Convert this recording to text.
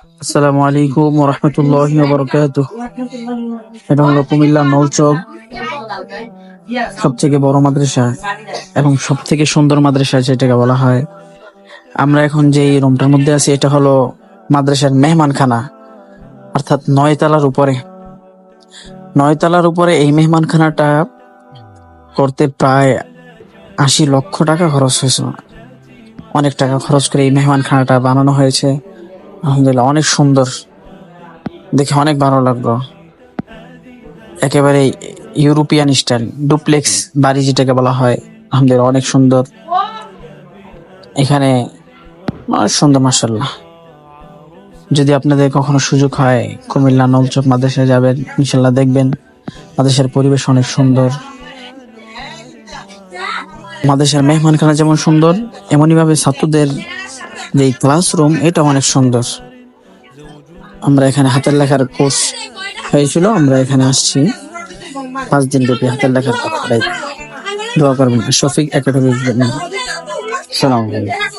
আসসালামু আলাইকুম রহমতুল্লাহ বরকাত এটা হলো কুমিল্লা নলচক সব থেকে বড় মাদ্রাসা এবং সব থেকে সুন্দর মাদ্রাসা যেটাকে বলা হয়। আমরা এখন যে রুমটার মধ্যে আছি, এটা হলো মাদ্রাসার মেহমানখানা, অর্থাৎ নয় তলার উপরে। নয় তলার উপরে এই মেহমানখানাটা করতে প্রায় আশি লক্ষ টাকা খরচ হয়েছে অনেক টাকা খরচ করে এই মেহমানখানাটা বানানো হয়েছে। আলহামদুলিল্লাহ, অনেক সুন্দর। দেখে অনেক ভালো লাগল। একেবারে ইউরোপিয়ান স্টাইল, ডুপ্লেক্স বাড়ি যেটাকে বলা হয়, আলহামদুলিল্লাহ অনেক সুন্দর। এখানে অনেক সুন্দর মাসাল্লাহ যদি আপনাদের কখনো সুযোগ হয়, কুমিল্লা নলচক মাদ্রাসায় যাবেন ইনশাল্লাহ দেখবেন মাদ্রাসার পরিবেশ অনেক সুন্দর। মাদ্রাসার মেহমানখানা যেমন সুন্দর, এমনইভাবে ছাত্রদের যে ক্লাসরুম এটা অনেক সুন্দর। আমরা এখানে হাতের লেখার কোর্স হয়েছিল, আমরা এখানে আসছি। পাঁচ দিন ব্যাপী হাতের লেখার কোর্স দোয়া করবেন। শফিক একাডেমির জন্য। সালাম আলাইকুম।